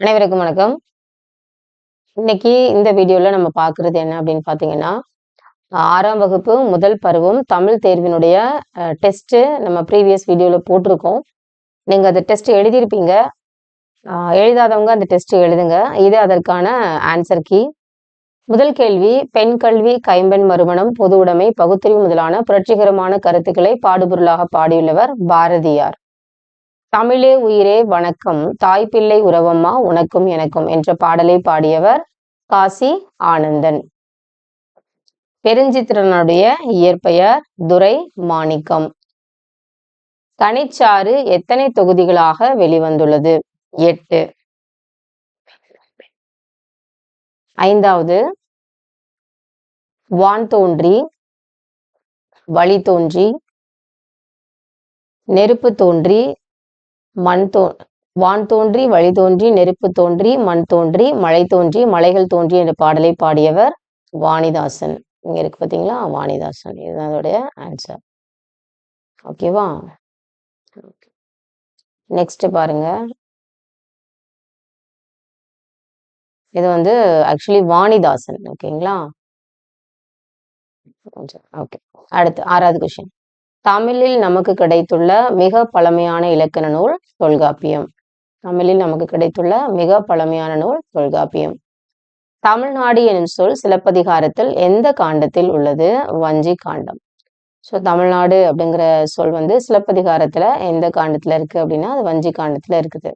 அனைவருக்கும் வணக்கம். இன்னைக்கு இந்த வீடியோல நம்ம பார்க்குறது என்ன அப்படின்னு பார்த்தீங்கன்னா ஆறாம் வகுப்பு முதல் பருவம் தமிழ் தேர்வினுடைய டெஸ்ட்டு நம்ம ப்ரீவியஸ் வீடியோவில் போட்டிருக்கோம். நீங்கள் அந்த டெஸ்ட் எழுதியிருப்பீங்க. எழுதாதவங்க அந்த டெஸ்ட் எழுதுங்க. இது அதற்கான ஆன்சர் கீ முதல் கேள்வி பெண் கல்வி கைம்பெண் மறுமணம் பொது உடைமை பகுத்தறிவு முதலான புரட்சிகரமான கருத்துக்களை பாடுபொருளாக பாடியுள்ளவர் பாரதியார். தமிழே உயிரே வணக்கம். தாய்ப்பிள்ளை உறவம்மா உனக்கும் எனக்கும் என்ற பாடலை பாடியவர் காசி ஆனந்தன். பெருஞ்சித்திரனுடைய இயற்பெயர் துரை மாணிக்கம். கனிச்சாறு எத்தனை தொகுதிகளாக வெளிவந்துள்ளது? எட்டு. ஐந்தாவது. வான் தோன்றி வழி தோன்றி நெருப்பு தோன்றி மண் தோ வான் தோன்றி வழி தோன்றி நெருப்பு தோன்றி மண் தோன்றி மழை தோன்றி மலைகள் தோன்றி என்ற பாடலை பாடியவர் வாணிதாசன். இங்க இருக்கு பார்த்தீங்களா வாணிதாசன். இதுதான் அதோடைய ஆன்சர் ஓகேவா நெக்ஸ்ட் பாருங்க. இது வந்து ஆக்சுவலி வாணிதாசன். ஓகேங்களா ஓகே அடுத்து ஆறாவது கொஸ்டின் தமிழில் நமக்கு கிடைத்துள்ள மிக பழமையான இலக்கண நூல் தொல்காப்பியம். தமிழில் நமக்கு கிடைத்துள்ள மிக பழமையான நூல் தொல்காப்பியம். தமிழ்நாடு எனும் சொல் சிலப்பதிகாரத்தில் எந்த காண்டத்தில் உள்ளது? வஞ்சி காண்டம். ஸோ தமிழ்நாடு அப்படிங்கிற சொல் வந்து சிலப்பதிகாரத்துல எந்த காண்டத்துல இருக்கு அப்படின்னா அது வஞ்சி காண்டத்துல இருக்குது.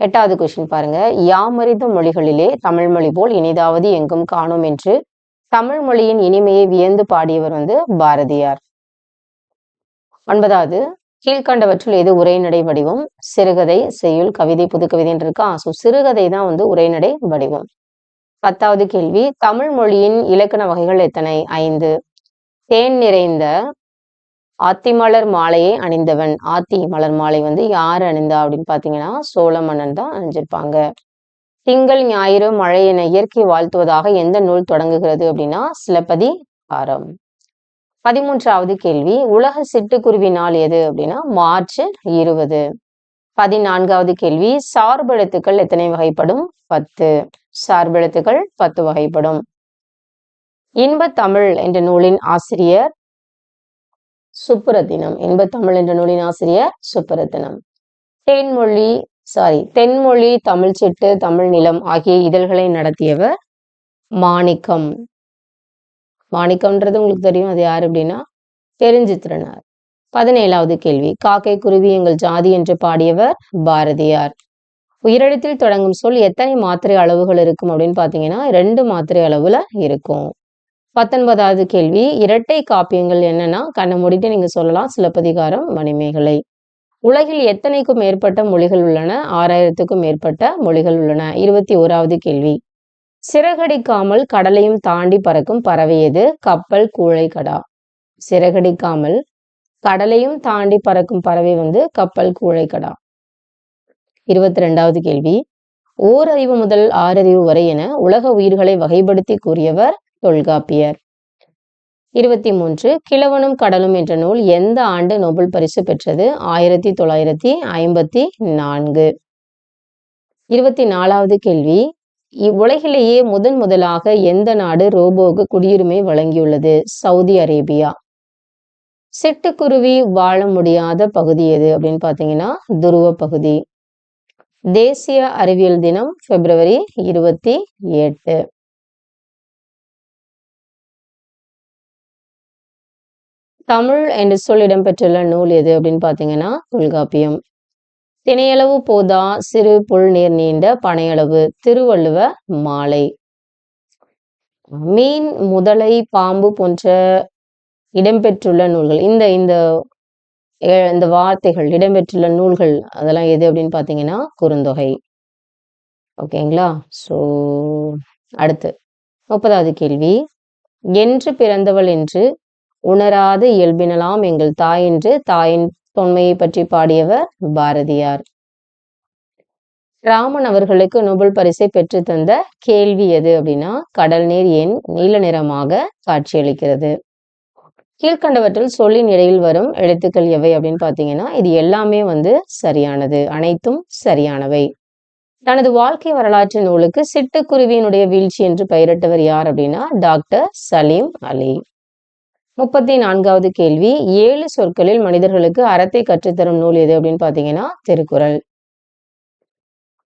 எட்டாவது கொஸ்டின் பாருங்க. யாமறிந்த மொழிகளிலே தமிழ் மொழி போல் இனிதாவது எங்கும் காணும் என்று தமிழ் மொழியின் இனிமையை வியந்து பாடியவர் வந்து பாரதியார். ஒன்பதாவது கீழ்கண்டவற்றில் எது உரைநடை வடிவம்? சிறுகதை செய்யுள் கவிதை புதுக்கவிதைன்னு இருக்கா? ஸோ சிறுகதை தான் வந்து உரைநடை வடிவம். பத்தாவது கேள்வி தமிழ் மொழியின் இலக்கண வகைகள் எத்தனை? ஐந்து. தேன் நிறைந்த ஆத்திமலர் மாலையை அணிந்தவன். ஆத்தி மலர் மாலை வந்து யார் அணிந்தா அப்படின்னு பாத்தீங்கன்னா சோழ மன்னன் தான் அணிஞ்சிருப்பாங்க. திங்கள் ஞாயிறு மழை என இயற்கை வாழ்த்துவதாக எந்த நூல் தொடங்குகிறது அப்படின்னா சிலப்பதி ஆரம் பதிமூன்றாவது கேள்வி உலக சிட்டுக்குருவி நாள் எது அப்படின்னா மார்ச் இருபது. பதினான்காவது கேள்வி சார்பெழுத்துக்கள் எத்தனை வகைப்படும்? பத்து. சார்பெழுத்துக்கள் பத்து வகைப்படும். இன்பத்தமிழ் என்ற நூலின் ஆசிரியர் சுப்புரத்தினம். இன்பத்தமிழ் என்ற நூலின் ஆசிரியர் சுப்புரத்தினம். தேன்மொழி சாரி தென்மொழி தமிழ் சிட்டு தமிழ் நிலம் ஆகிய இதழ்களை நடத்தியவர் மாணிக்கம். மாணிக்கம்ன்றது உங்களுக்கு தெரியும் அது யார் அப்படின்னா தெரிஞ்சித்திரனார். பதினேழாவது கேள்வி காக்கை குருவி எங்கள் ஜாதி என்று பாடியவர் பாரதியார். உயிரெழுத்தில் தொடங்கும் சொல் எத்தனை மாத்திரை அளவுகள் இருக்கும் அப்படின்னு பார்த்தீங்கன்னா ரெண்டு மாத்திரை அளவுல இருக்கும். பத்தொன்பதாவது கேள்வி இரட்டை காப்பியங்கள் என்னன்னா கண்ணை மூடிட்டு நீங்க சொல்லலாம் சிலப்பதிகாரம் மணிமேகலை. உலகில் எத்தனைக்கும் மேற்பட்ட மொழிகள் உள்ளன ஆறாயிரத்துக்கும் மேற்பட்ட மொழிகள் உள்ளன? இருபத்தி ஓராவது கேள்வி சிறகடிக்காமல் கடலையும் தாண்டி பறக்கும் பறவை எது? கப்பல் கூழைக்கடா சிறகடிக்காமல் கடலையும் தாண்டி பறக்கும் பறவை வந்து கப்பல் கூழைக்கடா கடா. இருபத்தி ரெண்டாவது கேள்வி. ஓரறிவு முதல் ஆறறிவு வரை என உலக உயிர்களை வகைப்படுத்தி கூறியவர் தொல்காப்பியர். இருபத்தி மூன்று கிழவனும் கடலும் என்ற நூல் எந்த ஆண்டு நோபல் பரிசு பெற்றது? ஆயிரத்தி தொள்ளாயிரத்தி ஐம்பத்தி நான்கு. இருபத்தி நாலாவது கேள்வி. இவ்வுலகிலேயே முதன் முதலாக எந்த நாடு ரோபோவுக்கு குடியுரிமை வழங்கியுள்ளது? Saudi Arabia. சிட்டுக்குருவி வாழ முடியாத பகுதி எது அப்படின்னு பார்த்தீங்கன்னா துருவ பகுதி. தேசிய அறிவியல் தினம் பிப்ரவரி இருபத்தி எட்டு. தமிழ் என்று சொல் இடம்பெற்றுள்ள நூல் எது அப்படின்னு பார்த்தீங்கன்னா தொல்காப்பியம். தினையளவு போதா சிறு புல் நீர் நீண்ட பனையளவு திருவள்ளுவ மாலை. மீன் முதலை பாம்பு போன்ற இடம்பெற்றுள்ள நூல்கள் இந்த இந்த இந்த வார்த்தைகள் இடம்பெற்றுள்ள நூல்கள் அதெல்லாம் எது அப்படின்னு பார்த்தீங்கன்னா குறுந்தொகை. ஓகேங்களா? ஸோ அடுத்து முப்பதாவது கேள்வி. என்று பிறந்தவள் என்று உணராது இயல்பினலாம் எங்கள் தாய் என்று தாயின் தொன்மையை பற்றி பாடியவர் பாரதியார். ராமன் அவர்களுக்கு நோபல் பரிசை பெற்று தந்த கேள்வி எது அப்படின்னா கடல் நீர் ஏன் நீல நிறமாக காட்சியளிக்கிறது? கீழ்கண்டவற்றில் சொல்லின் இடையில் வரும் எழுத்துக்கள் எவை அப்படின்னு பார்த்தீங்கன்னா இது எல்லாமே வந்து சரியானது அனைத்தும் சரியானவை. தனது வாழ்க்கை வரலாற்று நூலுக்கு சிட்டுக்குருவியினுடைய வீழ்ச்சி என்று பெயரிட்டவர் யார் அப்படின்னா டாக்டர் சலீம் அலி. முப்பத்தி நான்காவது கேள்வி ஏழு சொற்களில் மனிதர்களுக்கு அறத்தை கற்றுத்தரும் நூல் எது அப்படின்னு பார்த்தீங்கன்னா திருக்குறள்.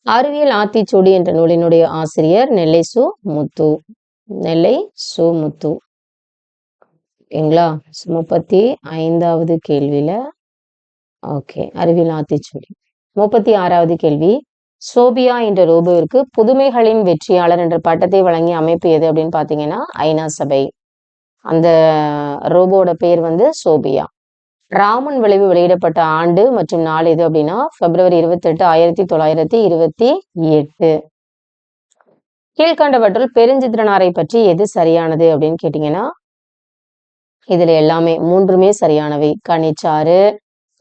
அறிவியல் ஆத்திச்சூடி என்ற நூலினுடைய ஆசிரியர் நெல்லை சு முத்து. நெல்லை சு முத்து. ஓகேங்களா? முப்பத்தி ஐந்தாவது கேள்வியில ஓகே அறிவியல் ஆத்திச்சூடி. முப்பத்தி ஆறாவது கேள்வி சோபியா என்ற ரோபோவிற்கு புதுமைகளின் வெற்றியாளர் என்ற பட்டத்தை வழங்கிய அமைப்பு எது அப்படின்னு பார்த்தீங்கன்னா ஐநா சபை. அந்த ரோபோட பேர் வந்து சோபியா. ராமன் விளைவு வெளியிடப்பட்ட ஆண்டு மற்றும் நாள் எது அப்படின்னா பிப்ரவரி இருபத்தி எட்டு ஆயிரத்தி தொள்ளாயிரத்தி இருபத்தி எட்டு. கீழ்கண்டவற்றுள் பெருஞ்சித்திரனாரை பற்றி எது சரியானது அப்படின்னு கேட்டீங்கன்னா இதுல எல்லாமே மூன்றுமே சரியானவை. கனிச்சாறு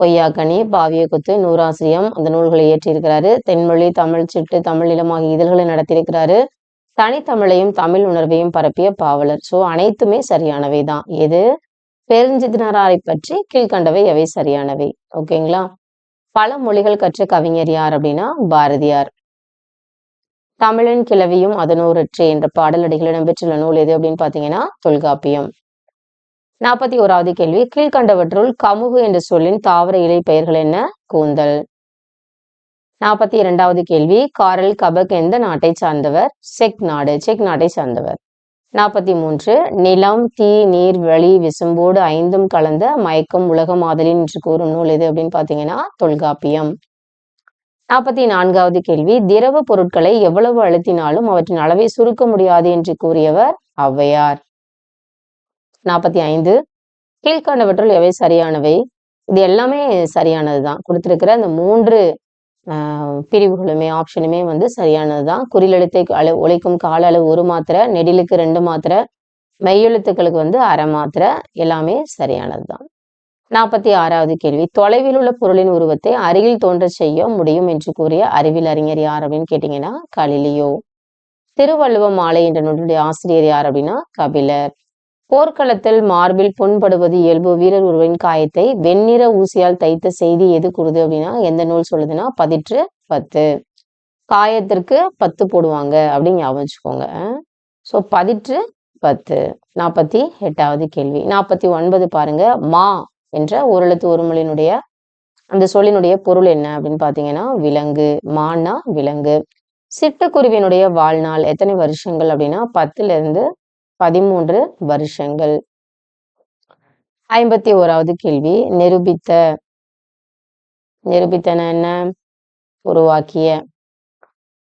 பொய்யாக்கனி பாவிய குத்து நூறாசிரியம் அந்த நூல்களை இயற்றியிருக்கிறாரு. தென்மொழி தமிழ் சிட்டு தமிழ் நிலம் ஆகிய இதழ்களை நடத்தியிருக்கிறாரு. தனித்தமிழையும் தமிழ் உணர்வையும் பரப்பிய பாவலர். ஸோ அனைத்துமே சரியானவை தான். எது? பெருஞ்சித்தினராரை பற்றி கீழ்கண்டவை எவை சரியானவை? ஓகேங்களா? பல மொழிகள் கற்ற கவிஞர் யார் அப்படின்னா பாரதியார். தமிழின் கிளவியும் அதனோரற்றே என்ற பாடலடிகள் இடம்பெற்றுள்ள நூல் எது அப்படின்னு பார்த்தீங்கன்னா தொல்காப்பியம். நாற்பத்தி ஓராவது கேள்வி. கீழ்கண்டவற்றுள் கமுகு என்ற சொல்லின் தாவர இலை பெயர்கள் என்ன? கூந்தல். நாற்பத்தி இரண்டாவது கேள்வி காரல் கபக் எந்த நாட்டை சார்ந்தவர்? செக் நாடு செக் நாட்டை சார்ந்தவர். நாற்பத்தி மூன்று நிலம் தீ நீர் வழி விசும்போடு ஐந்தும் கலந்த மயக்கம் உலக மாதலின் என்று கூறும் நூல் எது அப்படின்னு பார்த்தீங்கன்னா தொல்காப்பியம். நாற்பத்தி நான்காவது கேள்வி திரவ பொருட்களை எவ்வளவு அழுத்தினாலும் அவற்றின் அளவை சுருக்க முடியாது என்று கூறியவர் ஔவையார். நாற்பத்தி ஐந்து கீழ்கண்டவற்றுள் எவை சரியானவை? இது எல்லாமே சரியானது தான் கொடுத்திருக்கிற அந்த மூன்று பிரிவுகளுமே ஆப்ஷனுமே வந்து சரியானது தான் குறிலெழுத்தை அளவு உழைக்கும் கால அளவு ஒரு மாத்திரை நெடிலுக்கு ரெண்டு மாத்திரை மெய்யெழுத்துக்களுக்கு வந்து அரை மாத்திரை எல்லாமே சரியானது தான் நாற்பத்தி ஆறாவது கேள்வி. தொலைவில் உள்ள பொருளின் உருவத்தை அருகில் தோன்ற செய்ய முடியும் என்று கூறிய அறிவில் அறிஞர் யார் அப்படின்னு கேட்டீங்கன்னா கலிலியோ. திருவள்ளுவ மாலை என்ற நூலுடைய ஆசிரியர் யார் அப்படின்னா கபிலர். போர்க்களத்தில் மார்பில் புண்படுவது இயல்பு. வீரர் ஒருவரின் காயத்தை வெண்ணிற ஊசியால் தைத்த செய்தி எது கூறுது அப்படின்னா எந்த நூல் சொல்லுதுன்னா பதிற்று பத்து. காயத்திற்கு பத்து போடுவாங்க அப்படின்னு ஞாபகம் வச்சுக்கோங்க. ஸோ பதிற்று பத்து. நாற்பத்தி எட்டாவது கேள்வி. நாற்பத்தி ஒன்பது பாருங்க. மா என்ற ஓரெழுத்து ஒரு மொழியினுடைய அந்த சொல்லினுடைய பொருள் என்ன அப்படின்னு பார்த்தீங்கன்னா விலங்கு. மான்னா விலங்கு. சிட்டுக்குருவியினுடைய வாழ்நாள் எத்தனை வருஷங்கள் அப்படின்னா பத்துல இருந்து பதிமூன்று வருஷங்கள். ஐம்பத்தி ஓராவது கேள்வி. நிரூபித்த நிரூபித்தன என்ன? உருவாக்கிய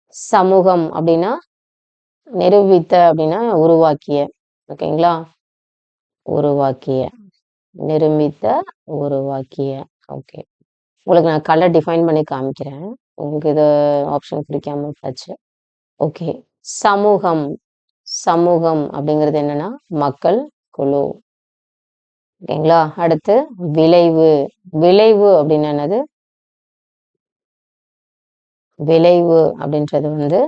சமூகம் அப்படின்னா நிரூபித்த அப்படின்னா உருவாக்கிய. ஓகேங்களா? உருவாக்கிய. நிரூபித்த உருவாக்கிய. ஓகே. உங்களுக்கு நான் கலர் டிஃபைன் பண்ணி காமிக்கிறேன். உங்களுக்கு இது ஆப்ஷன் பிடிக்காம போச்சு. ஓகே. சமூகம். சமூகம் அப்படிங்கிறது என்னன்னா மக்கள் குழு. ஓகேங்களா? அடுத்து விளைவு. விளைவு அப்படின்னு என்னது? விளைவு அப்படின்றது வந்து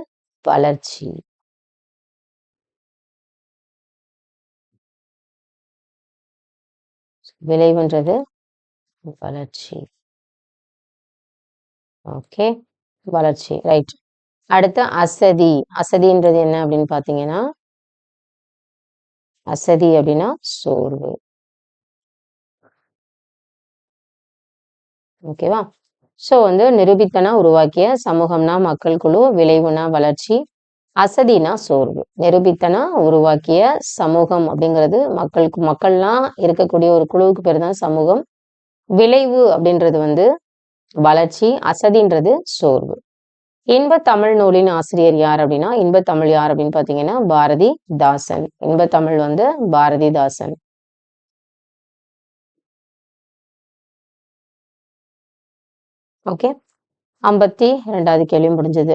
வளர்ச்சி. விளைவுன்றது வளர்ச்சி. ஓகே. வளர்ச்சி. ரைட். அடுத்து அசதி. அசதின்றது என்ன அப்படின்னு பார்த்தீங்கன்னா அசதி அப்படின்னா சோர்வு. ஓகேவா ஸோ வந்து நிரூபித்தனா உருவாக்கிய சமூகம்னா மக்கள் குழு விளைவுனா வளர்ச்சி அசதினா சோர்வு. நிரூபித்தனா உருவாக்கிய சமூகம் அப்படிங்கிறது மக்களுக்கு மக்கள்லாம் இருக்கக்கூடிய ஒரு குழுவுக்கு பேர் தான் சமூகம். விளைவு அப்படின்றது வந்து வளர்ச்சி அசதின்றது சோர்வு. இன்ப தமிழ் நூலின் ஆசிரியர் யார் அப்படின்னா இன்ப தமிழ் யார் அப்படின்னு பாத்தீங்கன்னா பாரதி தாசன் இன்பத்தமிழ் வந்து வந்து பாரதிதாசன். ஓகே. ஐம்பத்தி ரெண்டாவது கேள்வி முடிஞ்சது.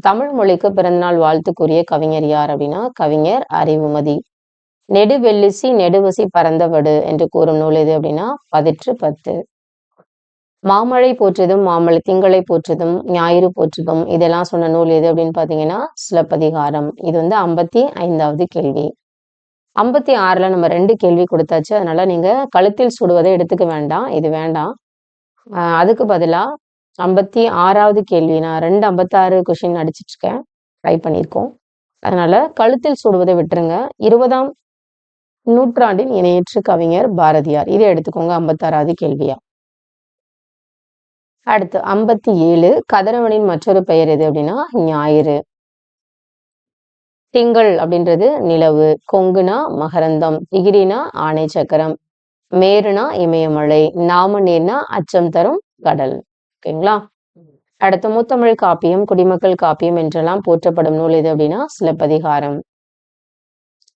தமிழ் மொழிக்கு பிறந்தநாள் வாழ்த்துக்குரிய கவிஞர் யார் அப்படின்னா கவிஞர் அறிவுமதி. நெடுவெல்லிசி நெடுவசி பறந்தவடு என்று கூறும் நூல் எது அப்படின்னா பதிற்று பத்து மாமழை போற்றதும் மாமழை திங்களை போற்றதும் ஞாயிறு போற்றதும் இதெல்லாம் சொன்ன நூல் எது அப்படின்னு பார்த்தீங்கன்னா சிலப்பதிகாரம். இது வந்து ஐம்பத்தி ஐந்தாவது கேள்வி. ஐம்பத்தி ஆறுல நம்ம ரெண்டு கேள்வி கொடுத்தாச்சு. அதனால நீங்க கழுத்தில் சுடுவதை எடுத்துக்க வேண்டாம். இது வேண்டாம். அதுக்கு பதிலாக ஐம்பத்தி ஆறாவது கேள்வி. நான் ரெண்டு ஐம்பத்தாறு கொஷின் அடிச்சிட்டு இருக்கேன். ட்ரை பண்ணியிருக்கோம். அதனால கழுத்தில் சுடுவதை விட்டுருங்க. இருபதாம் நூற்றாண்டின் இணையற்று கவிஞர் பாரதியார். இதை எடுத்துக்கோங்க ஐம்பத்தாறாவது கேள்வியா. அடுத்து ஐம்பத்தி ஏழு கதிரவனின் மற்றொரு பெயர் எது அப்படின்னா ஞாயிறு. திங்கள் அப்படின்றது நிலவு. கொங்குனா மகரந்தம் திகிரினா ஆணை சக்கரம் மேருனா இமயமலை நாமநீர்னா அச்சம் தரும் கடல். ஓகேங்களா? அடுத்து முத்தமிழ் காப்பியம் குடிமக்கள் காப்பியம் என்றெல்லாம் போற்றப்படும் நூல் எது அப்படின்னா சிலப்பதிகாரம்.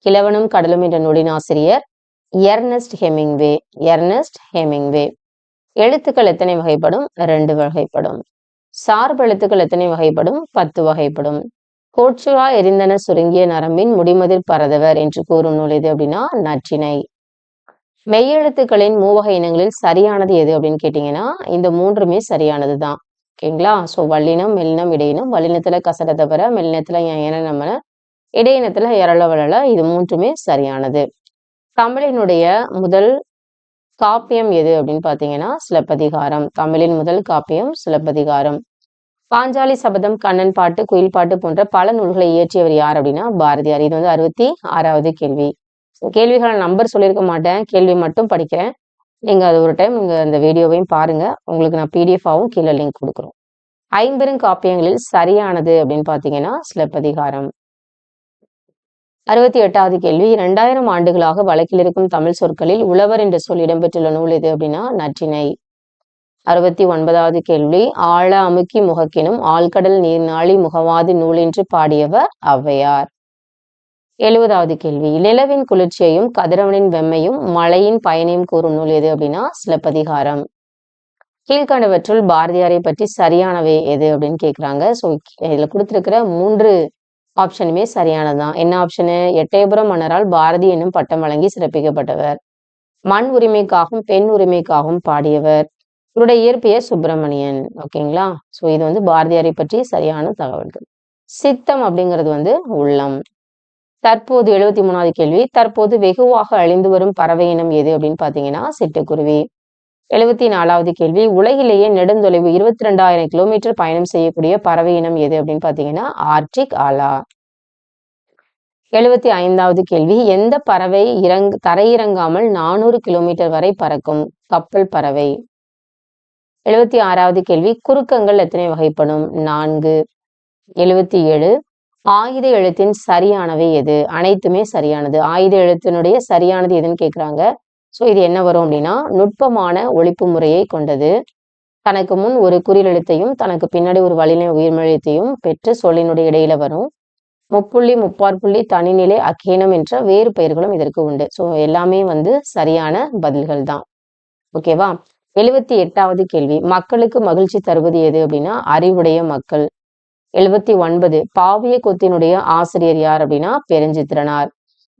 கிழவனும் கடலும் என்ற நூலின் ஆசிரியர் எர்னஸ்ட் ஹெமிங்வே. Ernst Hemingway. எழுத்துக்கள் எத்தனை வகைப்படும்? ரெண்டு வகைப்படும். சார்பு எழுத்துக்கள் எத்தனை வகைப்படும்? பத்து வகைப்படும். கோச்சுரா எரிந்தன சுருங்கிய நரம்பின் முடிமதில் பரதவர் என்று கூறும் நூல் எது அப்படின்னா நற்றினை மெய்யெழுத்துக்களின் மூவகை இனங்களில் சரியானது எது அப்படின்னு கேட்டீங்கன்னா இந்த மூன்றுமே சரியானது தான் ஓகேங்களா? ஸோ வல்லினம் மெல்லினம் இடையினம். வல்லினத்துல கசட தவிர மெல்லினத்துல என இடையினத்துல இரள வளல இது மூன்றுமே சரியானது. தமிழினுடைய முதல் காப்பியம் எது அப்படின்னு பார்த்தீங்கன்னா சிலப்பதிகாரம். தமிழின் முதல் காப்பியம் சிலப்பதிகாரம். பாஞ்சாலி சபதம் கண்ணன் பாட்டு குயில் பாட்டு போன்ற பல நூல்களை இயற்றியவர் யார் அப்படின்னா பாரதியார். இது வந்து அறுபத்தி ஆறாவது கேள்வி. கேள்விகளை நம்பர் சொல்லியிருக்க மாட்டேன். கேள்வி மட்டும் படிக்கிறேன். நீங்கள் அது ஒரு டைம் நீங்கள் அந்த வீடியோவையும் பாருங்க. உங்களுக்கு நான் பிடிஎஃபாகவும் கீழே லிங்க் கொடுக்குறோம். ஐம்பெரும் காப்பியங்களில் சரியானது அப்படின்னு பார்த்தீங்கன்னா சிலப்பதிகாரம். அறுபத்தி எட்டாவது கேள்வி இரண்டாயிரம் ஆண்டுகளாக வழக்கில் இருக்கும் தமிழ் சொற்களில் உழவர் என்ற சொல் இடம்பெற்றுள்ள நூல் எது அப்படின்னா நற்றினை அறுபத்தி ஒன்பதாவது கேள்வி ஆழ அமுக்கி முகக்கினும் ஆழ்கடல் நீர்நாளி முகவாதி நூல் என்று பாடியவர் ஔவையார். எழுபதாவது கேள்வி நிலவின் குளிர்ச்சியையும் கதிரவனின் வெம்மையும் மழையின் பயனையும் கூறும் நூல் எது அப்படின்னா சிலப்பதிகாரம். கீழ்கண்டவற்றுள் பாரதியாரை பற்றி சரியானவை எது அப்படின்னு கேட்குறாங்க ஸோ இதில் கொடுத்துருக்கிற மூன்று ஆப்ஷனுமே சரியானதுதான். என்ன ஆப்ஷனு? எட்டயபுரம் மன்னரால் பாரதி என்னும் பட்டம் வழங்கி சிறப்பிக்கப்பட்டவர். மண் உரிமைக்காகவும் பெண் உரிமைக்காகவும் பாடியவர். இவருடைய இயற்பெயர் சுப்பிரமணியன். ஓகேங்களா? ஸோ இது வந்து பாரதியாரை பற்றி சரியான தகவல்கள். சித்தம் அப்படிங்கிறது வந்து உள்ளம். தற்போது எழுபத்தி மூணாவது கேள்வி தற்போது வெகுவாக அழிந்து வரும் பறவை இனம் எது அப்படின்னு பார்த்தீங்கன்னா சிட்டுக்குருவி. எழுபத்தி நாலாவது கேள்வி உலகிலேயே நெடுந்தொலைவு இருபத்தி ரெண்டாயிரம் கிலோமீட்டர் பயணம் செய்யக்கூடிய பறவை இனம் எது அப்படின்னு பார்த்தீங்கன்னா ஆர்டிக் ஆலா. எழுபத்தி ஐந்தாவது கேள்வி எந்த பறவை இறங் தரையிறங்காமல் நானூறு கிலோமீட்டர் வரை பறக்கும் கப்பல் பறவை? எழுபத்தி ஆறாவது கேள்வி குறுக்கங்கள் எத்தனை வகைப்படும்? நான்கு. எழுபத்தி ஏழு ஆயுத எழுத்தின் சரியானவை எது? அனைத்துமே சரியானது. ஆயுத எழுத்தினுடைய சரியானது எதுன்னு கேட்குறாங்க ஸோ இது என்ன வரும் அப்படின்னா நுட்பமான ஒழிப்பு முறையை கொண்டது. தனக்கு முன் ஒரு குறிலெழுத்தையும் தனக்கு பின்னாடி ஒரு வழிநிலை உயிர்மெழுத்தையும் பெற்று சொல்லினுடைய இடையில வரும். முப்புள்ளி முப்பார் புள்ளி தனிநிலை அக்கீனம் என்ற வேறு பெயர்களும் இதற்கு உண்டு. ஸோ எல்லாமே வந்து சரியான பதில்கள் தான். ஓகேவா? எழுபத்தி எட்டாவது கேள்வி. மக்களுக்கு மகிழ்ச்சி தருவது எது அப்படின்னா அறிவுடைய மக்கள். எழுபத்தி ஒன்பது. பாவிய கொத்தினுடைய ஆசிரியர் யார் அப்படின்னா பெருஞ்சித்திரனார்.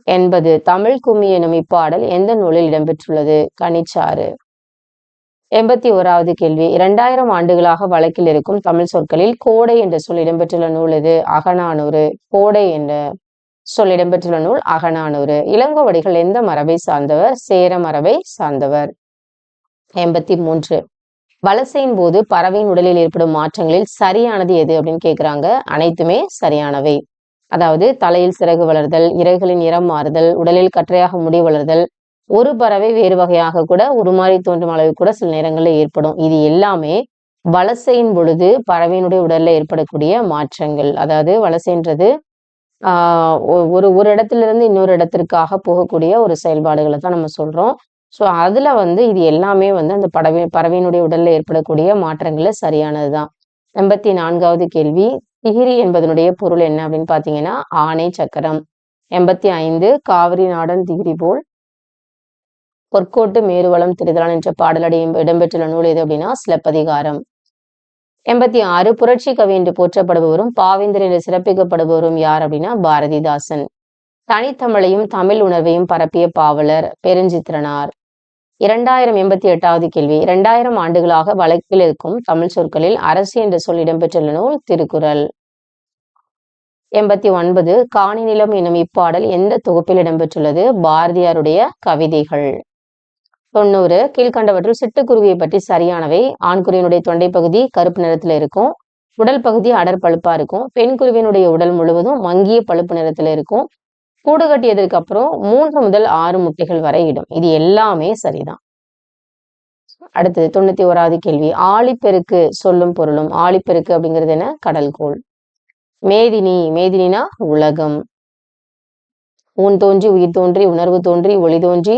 என்பது தமிழ் கும்மி எனும் இப்பாடல் எந்த நூலில் இடம்பெற்றுள்ளது? கனிச்சாறு. எண்பத்தி ஓராவது கேள்வி. இரண்டாயிரம் ஆண்டுகளாக வழக்கில் இருக்கும் தமிழ் சொற்களில் கோடை என்ற சொல் இடம்பெற்றுள்ள நூல் எது? அகநானூறு. கோடை என்ற சொல் இடம்பெற்றுள்ள நூல் அகநானூறு. இளங்கோவடிகள் எந்த மரபை சார்ந்தவர்? சேர மரபை சார்ந்தவர். எண்பத்தி மூன்று. வலசையின் போது பறவையின் உடலில் ஏற்படும் மாற்றங்களில் சரியானது எது அப்படின்னு கேட்குறாங்க அனைத்துமே சரியானவை. அதாவது தலையில் சிறகு வளர்தல் இறகுகளின் நிறம் மாறுதல் உடலில் கற்றையாக முடி வளர்தல் ஒரு பறவை வேறு வகையாக கூட உருமாறி தோன்றும் அளவு கூட சில நேரங்களில் ஏற்படும். இது எல்லாமே வலசையின் பொழுது பறவையினுடைய உடல்ல ஏற்படக்கூடிய மாற்றங்கள். அதாவது வலசைன்றது ஆஹ் ஒரு ஒரு இடத்துல இருந்து இன்னொரு இடத்திற்காக போகக்கூடிய ஒரு செயல்பாடுகளை தான் நம்ம சொல்றோம். ஸோ அதுல வந்து இது எல்லாமே வந்து அந்த பறவை பறவையினுடைய உடல்ல ஏற்படக்கூடிய மாற்றங்கள்ல சரியானதுதான். எண்பத்தி நான்காவது கேள்வி திகிரி என்பதனுடைய பொருள் என்ன அப்படின்னு பார்த்தீங்கன்னா ஆணை சக்கரம். எண்பத்தி ஐந்து காவிரி நாடன் திகிரி போல். பொற்கோட்டு மேருவளம் திருதலான் என்ற பாடலடி இடம்பெற்றுள்ள நூல் எது அப்படின்னா சிலப்பதிகாரம். எண்பத்தி ஆறு புரட்சி கவி என்று போற்றப்படுபவரும் பாவேந்தர் என்று சிறப்பிக்கப்படுபவரும் யார் அப்படின்னா பாரதிதாசன். தனித்தமிழையும் தமிழ் உணர்வையும் பரப்பிய பாவலர் பெருஞ்சித்திரனார். இரண்டாயிரம் எண்பத்தி எட்டாவது கேள்வி. இரண்டாயிரம் ஆண்டுகளாக வழக்கில் இருக்கும் தமிழ் சொற்களில் அரசு என்ற சொல் இடம்பெற்றுள்ள நூல் திருக்குறள். எண்பத்தி ஒன்பது காணி நிலம் எனும் இப்பாடல் எந்த தொகுப்பில் இடம்பெற்றுள்ளது? பாரதியாருடைய கவிதைகள். தொண்ணூறு கீழ்கண்டவற்றில் சிட்டுக்குருவியை பற்றி சரியானவை. ஆண்குருவியினுடைய தொண்டை பகுதி கருப்பு நிறத்துல இருக்கும். உடல் பகுதி அடர் பழுப்பா இருக்கும். பெண் குருவியினுடைய உடல் முழுவதும் மங்கிய பழுப்பு நிறத்துல இருக்கும். கூடு கட்டியதற்கு அப்புறம் மூன்று முதல் ஆறு முட்டைகள் வரை இடும். இது எல்லாமே சரிதான். அடுத்தது தொண்ணூத்தி ஓராவது கேள்வி. ஆழிப்பெருக்கு சொல்லும் பொருளும் ஆழிப்பெருக்கு அப்படிங்கிறது என்ன? கடல்கோள். மேதினி மேதினா உலகம். ஊன் தோன்றி உயிர் தோன்றி உணர்வு தோன்றி ஒளி தோன்றி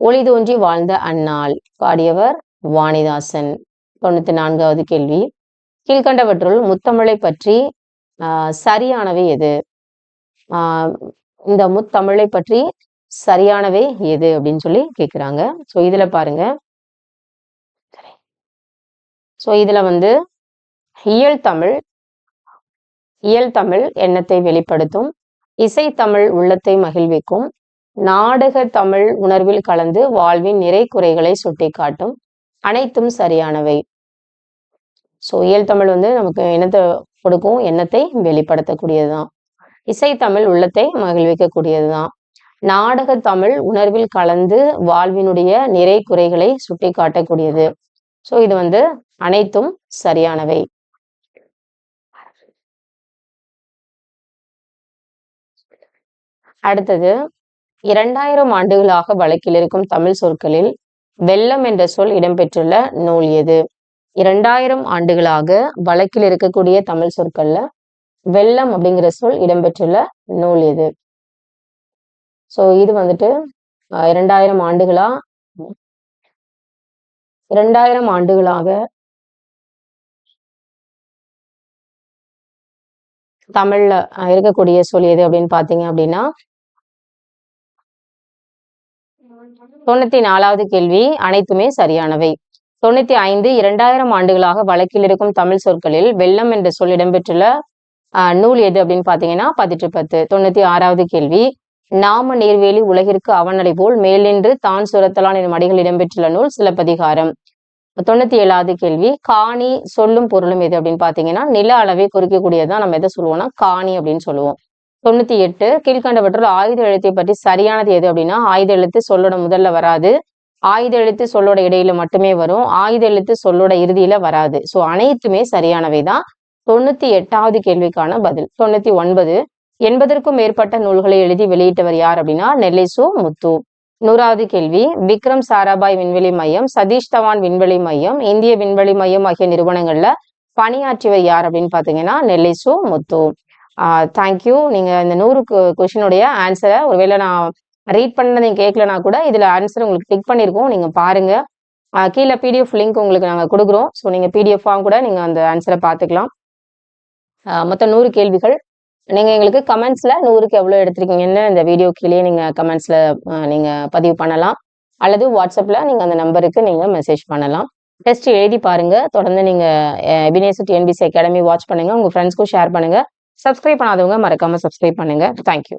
ஒளி தோன்றி வாழ்ந்த அந்நாள். பாடியவர் வாணிதாசன். தொண்ணூத்தி நான்காவது கேள்வி. கீழ்கண்டவற்றுள் முத்தமிழை பற்றி ஆஹ் சரியானவை எது? ஆஹ் இந்த முத்தமிழை பற்றி சரியானவை எது? அப்படின்னு சொல்லி கேக்குறாங்க. ஸோ இதுல பாருங்க. ஸோ இதுல வந்து இயல் தமிழ் இயல் தமிழ் எண்ணத்தை வெளிப்படுத்தும் இசை தமிழ் உள்ளத்தை மகிழ்விக்கும் நாடக தமிழ் உணர்வில் கலந்து வாழ்வின் நிறை குறைகளை சுட்டிக்காட்டும் அனைத்தும் சரியானவை. ஸோ இயல் தமிழ் வந்து நமக்கு எண்ணத்தை கொடுக்கும் எண்ணத்தை வெளிப்படுத்தக்கூடியதுதான். இசை தமிழ் உள்ளத்தை மகிழ்விக்கக்கூடியதுதான். நாடக தமிழ் உணர்வில் கலந்து வாழ்வினுடைய நிறை குறைகளை சுட்டி காட்டக்கூடியது ஸோ இது வந்து அனைத்தும் சரியானவை. அடுத்தது இரண்டாயிரம் ஆண்டுகளாக வழக்கில் இருக்கும் தமிழ் சொற்களில் வெள்ளம் என்ற சொல் இடம்பெற்றுள்ள நூல் எது? இரண்டாயிரம் ஆண்டுகளாக வழக்கில் இருக்கக்கூடிய தமிழ் சொற்கள்ல வெள்ளம் அப்படிங்கிற சொல் இடம்பெற்றுள்ள நூல் எது? ஸோ இது வந்துட்டு அஹ், இரண்டாயிரம் ஆண்டுகளா? இரண்டாயிரம் ஆண்டுகளாக தமிழ்ல இருக்கக்கூடிய சொல் எது அப்படின்னு பாத்தீங்க அப்படின்னா தொண்ணூத்தி நாலாவது கேள்வி அனைத்துமே சரியானவை. தொண்ணூத்தி ஐந்து இரண்டாயிரம் ஆண்டுகளாக வழக்கில் இருக்கும் தமிழ் சொற்களில் வெள்ளம் என்ற சொல் இடம்பெற்றுள்ள நூல் எது அப்படின்னு பாத்தீங்கன்னா பதிற்று பத்து. தொண்ணூத்தி ஆறாவது கேள்வி நாம நீர்வேலி உலகிற்கு அவனடை போல் மேலின்று தான் சுரத்தலான் எனும் அடிகள் இடம்பெற்றுள்ள நூல் சிலப்பதிகாரம். தொண்ணூத்தி ஏழாவது கேள்வி காணி சொல்லும் பொருளும் எது அப்படின்னு பாத்தீங்கன்னா நில அளவை குறிக்கக்கூடியதான் நம்ம எதை சொல்லுவோம்னா காணி அப்படின்னு சொல்லுவோம். தொண்ணூத்தி எட்டு கீழ்கண்டவற்றில் ஆயுத எழுத்தை பற்றி சரியானது எது அப்படின்னா ஆயுத எழுத்து சொல்லோட முதல்ல வராது. ஆயுத எழுத்து சொல்லோட இடையில மட்டுமே வரும். ஆயுத எழுத்து சொல்லோட இறுதியில வராது. ஸோ அனைத்துமே சரியானவை தான் தொண்ணூத்தி எட்டாவது கேள்விக்கான பதில். தொண்ணூத்தி ஒன்பது எண்பதற்கும் மேற்பட்ட நூல்களை எழுதி வெளியிட்டவர் யார் அப்படின்னா நெல்லை சு. முத்து. நூறாவது கேள்வி. விக்ரம் சாராபாய் விண்வெளி மையம் சதீஷ் தவான் விண்வெளி மையம் இந்திய விண்வெளி மையம் ஆகிய நிறுவனங்கள்ல பணியாற்றியவர் யார் அப்படின்னு பாத்தீங்கன்னா நெல்லை சு முத்து தேங்க்யூ நீங்க இந்த நூறு கொஷினுடைய ஆன்சரை ஒருவேளை நான் ரீட் பண்ணதை நீங்க கேட்கலனா கூட இதுல ஆன்சர் உங்களுக்கு கிளிக் பண்ணியிருக்கோம் நீங்க பாருங்க. கீழே பிடிஎஃப் லிங்க் உங்களுக்கு நாங்க கொடுக்குறோம். ஸோ நீங்க பிடிஎஃப் கூட நீங்க அந்த ஆன்சரை பார்த்துக்கலாம் மொத்தம் நூறு கேள்விகள். நீங்க எங்களுக்கு கமெண்ட்ஸ்ல நூறுக்கு எவ்வளோ எடுத்திருக்கீங்கன்னு இந்த வீடியோ கீழே நீங்க கமெண்ட்ஸ்ல நீங்க பதிவு பண்ணலாம். அல்லது வாட்ஸ்அப்ல நீங்க அந்த நம்பருக்கு நீங்க மெசேஜ் பண்ணலாம். டெஸ்ட் எழுதி பாருங்க. தொடர்ந்து நீங்க எபினேசு டிஎன்பிசி அகாடமி வாட்ச் பண்ணுங்க. உங்க ஃப்ரெண்ட்ஸ்க்கும் ஷேர் பண்ணுங்க. சப்ஸ்கிரைப் பண்ணாதவங்க மறக்காம சப்ஸ்கிரைப் பண்ணுங்க. தேங்க்யூ